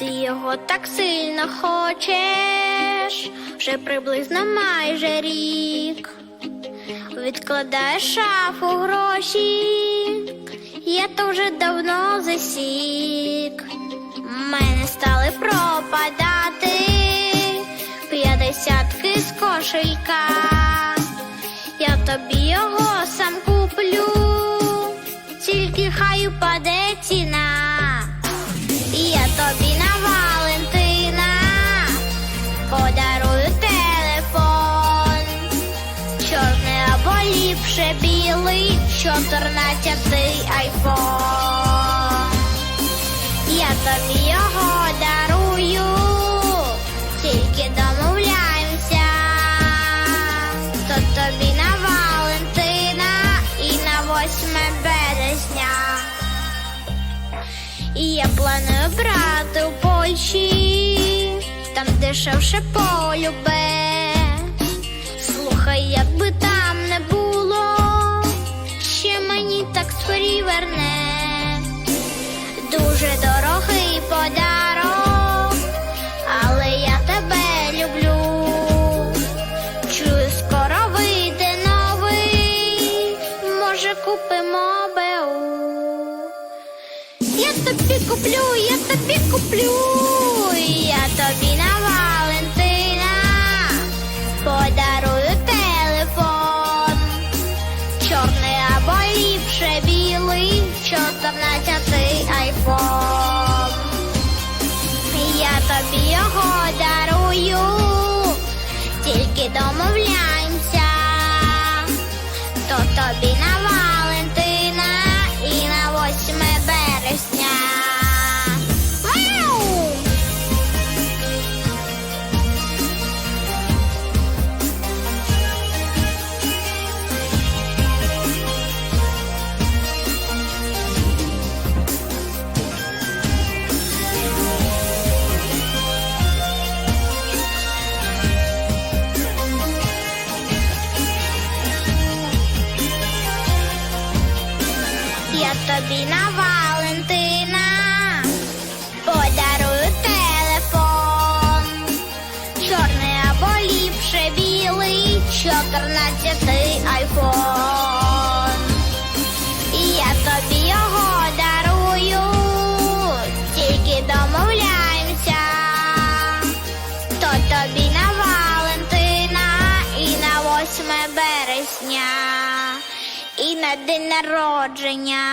чого так сильно хочеш, вже приблизно майже рік. Відкладаєш шафу гроші, я то вже давно засік. Мене стали пропадати п'ятдесятки з кошелька. Я тобі його сам куплю, тільки хай упаде ціна. Ліпше білий, чотирнадцятий айфон. Я тобі його дарую, тільки домовляємося, то тобі на Валентина і на 8 березня. І я планую брати у Польщі, там дешевше полюбе. Тобі куплю, я тобі куплю, я тобі на Валентина подарую телефон, чорний або ліпше білий, чотирнадцятий Тобі на Валентина. Подарую телефон, чорний або ліпше білий, чотирнадцятий айфон. І я тобі його дарую, тільки домовляємося, то тобі на Валентина і на 8 березня і на день народження.